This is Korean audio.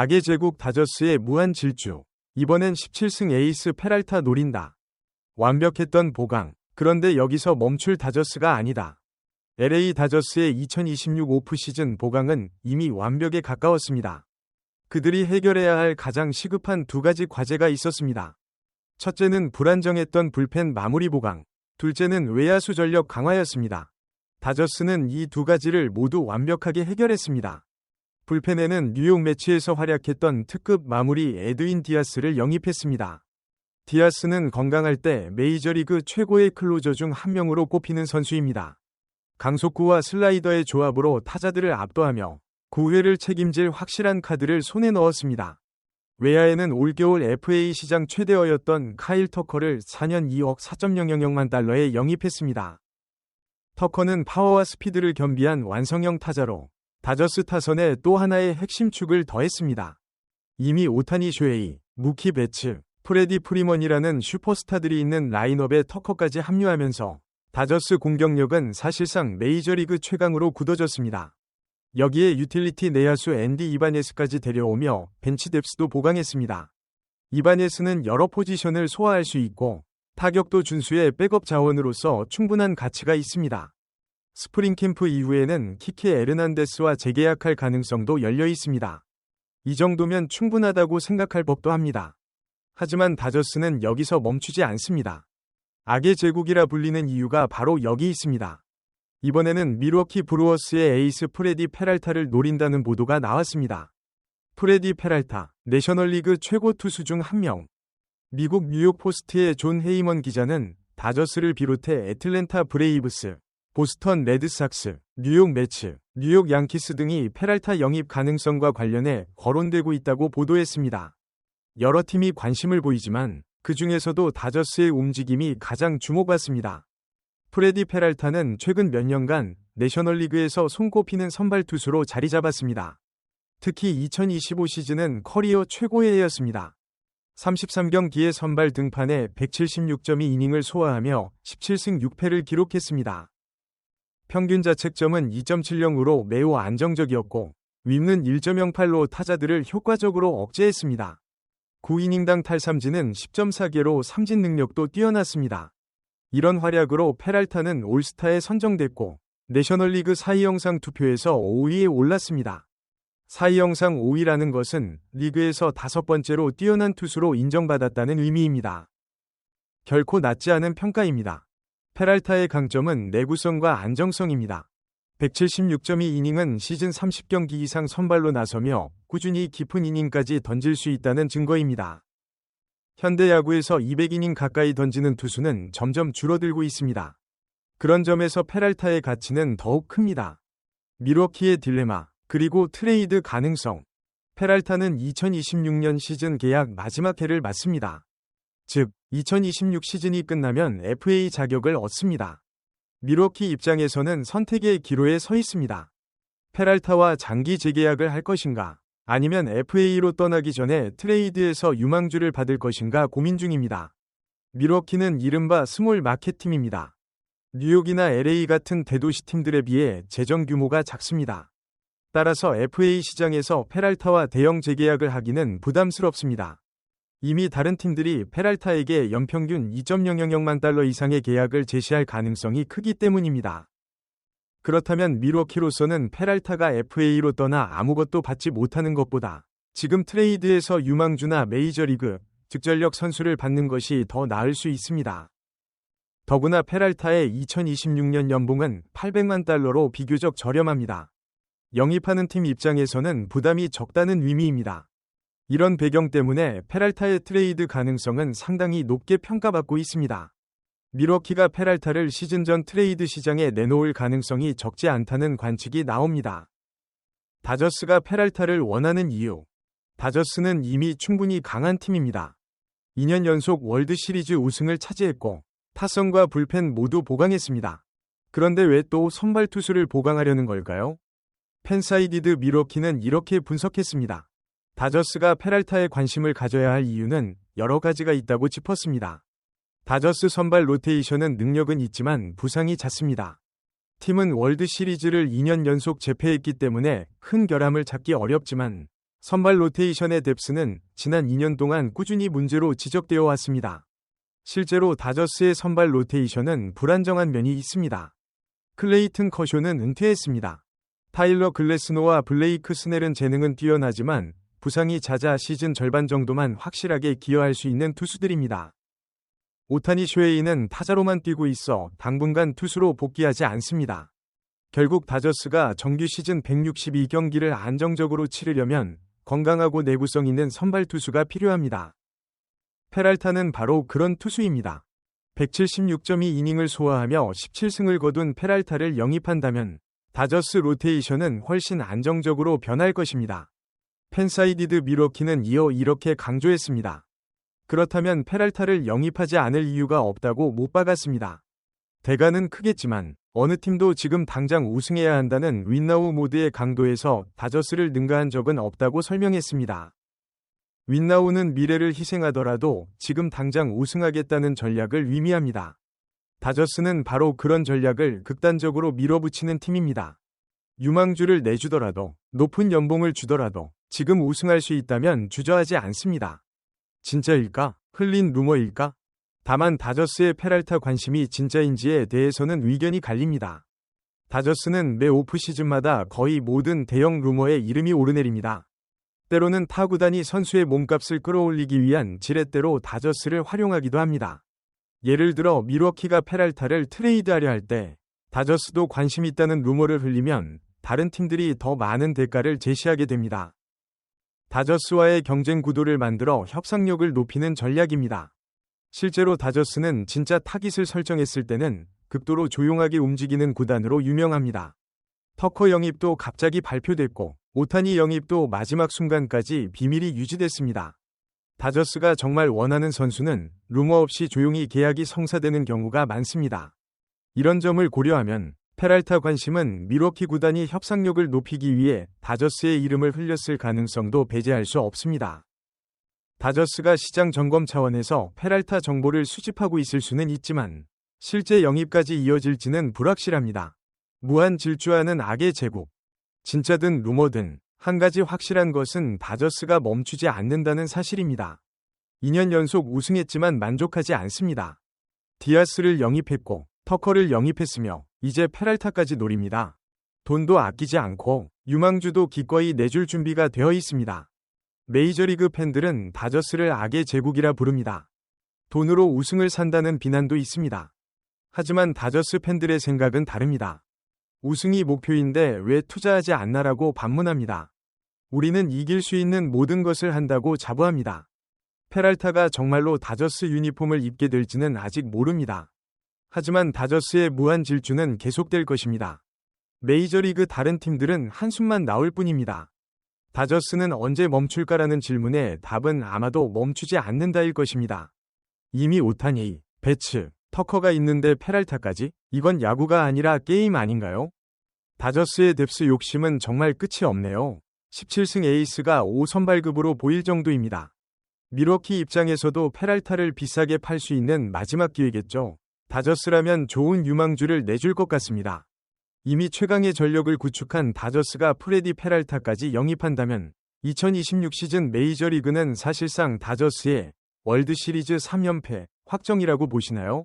악의 제국 다저스의 무한 질주. 이번엔 17승 에이스 페랄타 노린다. 완벽했던 보강. 그런데 여기서 멈출 다저스가 아니다. LA 다저스의 2026 오프 시즌 보강은 이미 완벽에 가까웠습니다. 그들이 해결해야 할 가장 시급한 두 가지 과제가 있었습니다. 첫째는 불안정했던 불펜 마무리 보강, 둘째는 외야수 전력 강화였습니다. 다저스는 이 두 가지를 모두 완벽하게 해결했습니다. 불펜에는 뉴욕 매치에서 활약했던 특급 마무리 에드윈 디아스를 영입했습니다. 디아스는 건강할 때 메이저리그 최고의 클로저 중 한 명으로 꼽히는 선수입니다. 강속구와 슬라이더의 조합으로 타자들을 압도하며 9회를 책임질 확실한 카드를 손에 넣었습니다. 외야에는 올겨울 FA 시장 최대어였던 카일 터커를 4년 2억 4.000만 달러에 영입했습니다. 터커는 파워와 스피드를 겸비한 완성형 타자로 다저스 타선에 또 하나의 핵심 축을 더했습니다. 이미 오타니 쇼에이, 무키 베츠, 프레디 프리먼이라는 슈퍼스타들이 있는 라인업에 터커까지 합류하면서 다저스 공격력은 사실상 메이저리그 최강으로 굳어졌습니다. 여기에 유틸리티 내야수 앤디 이바네스까지 데려오며 벤치 뎁스도 보강했습니다. 이바네스는 여러 포지션을 소화할 수 있고 타격도 준수의 백업 자원으로서 충분한 가치가 있습니다. 스프링 캠프 이후에는 키케 에르난데스와 재계약할 가능성도 열려 있습니다. 이 정도면 충분하다고 생각할 법도 합니다. 하지만 다저스는 여기서 멈추지 않습니다. 악의 제국이라 불리는 이유가 바로 여기 있습니다. 이번에는 미러키 브루어스의 에이스 프레디 페랄타를 노린다는 보도가 나왔습니다. 프레디 페랄타, 내셔널리그 최고 투수 중 한 명. 미국 뉴욕 포스트의 존 헤이먼 기자는 다저스를 비롯해 애틀랜타 브레이브스, 보스턴 레드삭스, 뉴욕 매츠, 뉴욕 양키스 등이 페랄타 영입 가능성과 관련해 거론되고 있다고 보도했습니다. 여러 팀이 관심을 보이지만 그 중에서도 다저스의 움직임이 가장 주목받습니다. 프레디 페랄타는 최근 몇 년간 내셔널리그에서 손꼽히는 선발 투수로 자리 잡았습니다. 특히 2025 시즌은 커리어 최고의 해였습니다. 33경기의 선발 등판에 176점이 이닝을 소화하며 17승 6패를 기록했습니다. 평균 자책점은 2.70으로 매우 안정적이었고 윗는 1.08로 타자들을 효과적으로 억제했습니다. 9이닝당 탈삼진은 10.4개로 삼진 능력도 뛰어났습니다. 이런 활약으로 페랄타는 올스타에 선정됐고 내셔널리그 4위 영상 투표에서 5위에 올랐습니다. 4위 영상 5위라는 것은 리그에서 다섯 번째로 뛰어난 투수로 인정받았다는 의미입니다. 결코 낮지 않은 평가입니다. 페랄타의 강점은 내구성과 안정성입니다. 176.2 이닝은 시즌 30경기 이상 선발로 나서며 꾸준히 깊은 이닝까지 던질 수 있다는 증거입니다. 현대 야구에서 200이닝 가까이 던지는 투수는 점점 줄어들고 있습니다. 그런 점에서 페랄타의 가치는 더욱 큽니다. 미러키의 딜레마, 그리고 트레이드 가능성. 페랄타는 2026년 시즌 계약 마지막 해를 맞습니다. 즉, 2026 시즌이 끝나면 FA 자격을 얻습니다. 미러키 입장에서는 선택의 기로에 서 있습니다. 페랄타와 장기 재계약을 할 것인가, 아니면 FA로 떠나기 전에 트레이드에서 유망주를 받을 것인가 고민 중입니다. 미러키는 이른바 스몰 마켓팀입니다. 뉴욕이나 LA 같은 대도시 팀들에 비해 재정 규모가 작습니다. 따라서 FA 시장에서 페랄타와 대형 재계약을 하기는 부담스럽습니다. 이미 다른 팀들이 페랄타에게 연평균 2.000만 달러 이상의 계약을 제시할 가능성이 크기 때문입니다. 그렇다면 미러키로서는 페랄타가 FA로 떠나 아무것도 받지 못하는 것보다 지금 트레이드에서 유망주나 메이저리그, 즉전력 선수를 받는 것이 더 나을 수 있습니다. 더구나 페랄타의 2026년 연봉은 800만 달러로 비교적 저렴합니다. 영입하는 팀 입장에서는 부담이 적다는 의미입니다. 이런 배경 때문에 페랄타의 트레이드 가능성은 상당히 높게 평가받고 있습니다. 미러키가 페랄타를 시즌 전 트레이드 시장에 내놓을 가능성이 적지 않다는 관측이 나옵니다. 다저스가 페랄타를 원하는 이유. 다저스는 이미 충분히 강한 팀입니다. 2년 연속 월드 시리즈 우승을 차지했고 타선과 불펜 모두 보강했습니다. 그런데 왜 또 선발 투수를 보강하려는 걸까요? 펜사이디드 미러키는 이렇게 분석했습니다. 다저스가 페랄타에 관심을 가져야 할 이유는 여러 가지가 있다고 짚었습니다. 다저스 선발 로테이션은 능력은 있지만 부상이 잦습니다. 팀은 월드 시리즈를 2년 연속 재패했기 때문에 큰 결함을 잡기 어렵지만 선발 로테이션의 뎁스는 지난 2년 동안 꾸준히 문제로 지적되어 왔습니다. 실제로 다저스의 선발 로테이션은 불안정한 면이 있습니다. 클레이튼 커쇼는 은퇴했습니다. 타일러 글래스노와 블레이크 스넬은 재능은 뛰어나지만 부상이 잦아 시즌 절반 정도만 확실하게 기여할 수 있는 투수들입니다. 오타니 쇼헤이는 타자로만 뛰고 있어 당분간 투수로 복귀하지 않습니다. 결국 다저스가 정규 시즌 162경기를 안정적으로 치르려면 건강하고 내구성 있는 선발 투수가 필요합니다. 페랄타는 바로 그런 투수입니다. 176.2이닝을 소화하며 17승을 거둔 페랄타를 영입한다면 다저스 로테이션은 훨씬 안정적으로 변할 것입니다. 펜사이디드 미러키는 이어 이렇게 강조했습니다. 그렇다면 페랄타를 영입하지 않을 이유가 없다고 못 박았습니다. 대가는 크겠지만 어느 팀도 지금 당장 우승해야 한다는 윈나우 모드의 강도에서 다저스를 능가한 적은 없다고 설명했습니다. 윈나우는 미래를 희생하더라도 지금 당장 우승하겠다는 전략을 의미합니다. 다저스는 바로 그런 전략을 극단적으로 밀어붙이는 팀입니다. 유망주를 내주더라도 높은 연봉을 주더라도 지금 우승할 수 있다면 주저하지 않습니다. 진짜일까? 흘린 루머일까? 다만 다저스의 페랄타 관심이 진짜인지에 대해서는 의견이 갈립니다. 다저스는 매 오프시즌마다 거의 모든 대형 루머에 이름이 오르내립니다. 때로는 타구단이 선수의 몸값을 끌어올리기 위한 지렛대로 다저스를 활용하기도 합니다. 예를 들어 미러키가 페랄타를 트레이드하려 할 때 다저스도 관심 있다는 루머를 흘리면 다른 팀들이 더 많은 대가를 제시하게 됩니다. 다저스와의 경쟁 구도를 만들어 협상력을 높이는 전략입니다. 실제로 다저스는 진짜 타깃을 설정했을 때는 극도로 조용하게 움직이는 구단으로 유명합니다. 터커 영입도 갑자기 발표됐고 오타니 영입도 마지막 순간까지 비밀이 유지됐습니다. 다저스가 정말 원하는 선수는 루머 없이 조용히 계약이 성사되는 경우가 많습니다. 이런 점을 고려하면 페랄타 관심은 미러키 구단이 협상력을 높이기 위해 다저스의 이름을 흘렸을 가능성도 배제할 수 없습니다. 다저스가 시장 점검 차원에서 페랄타 정보를 수집하고 있을 수는 있지만 실제 영입까지 이어질지는 불확실합니다. 무한 질주하는 악의 제국. 진짜든 루머든 한 가지 확실한 것은 다저스가 멈추지 않는다는 사실입니다. 2년 연속 우승했지만 만족하지 않습니다. 디아스를 영입했고 터커를 영입했으며 이제 페랄타까지 노립니다. 돈도 아끼지 않고 유망주도 기꺼이 내줄 준비가 되어 있습니다. 메이저리그 팬들은 다저스를 악의 제국이라 부릅니다. 돈으로 우승을 산다는 비난도 있습니다. 하지만 다저스 팬들의 생각은 다릅니다. 우승이 목표인데 왜 투자하지 않나라고 반문합니다. 우리는 이길 수 있는 모든 것을 한다고 자부합니다. 페랄타가 정말로 다저스 유니폼을 입게 될지는 아직 모릅니다. 하지만 다저스의 무한 질주는 계속될 것입니다. 메이저리그 다른 팀들은 한숨만 나올 뿐입니다. 다저스는 언제 멈출까라는 질문에 답은 아마도 멈추지 않는다일 것입니다. 이미 오타니, 배츠, 터커가 있는데 페랄타까지? 이건 야구가 아니라 게임 아닌가요? 다저스의 뎁스 욕심은 정말 끝이 없네요. 17승 에이스가 5선발급으로 보일 정도입니다. 미러키 입장에서도 페랄타를 비싸게 팔 수 있는 마지막 기회겠죠. 다저스라면 좋은 유망주를 내줄 것 같습니다. 이미 최강의 전력을 구축한 다저스가 프레디 페랄타까지 영입한다면 2026 시즌 메이저리그는 사실상 다저스의 월드 시리즈 3연패 확정이라고 보시나요?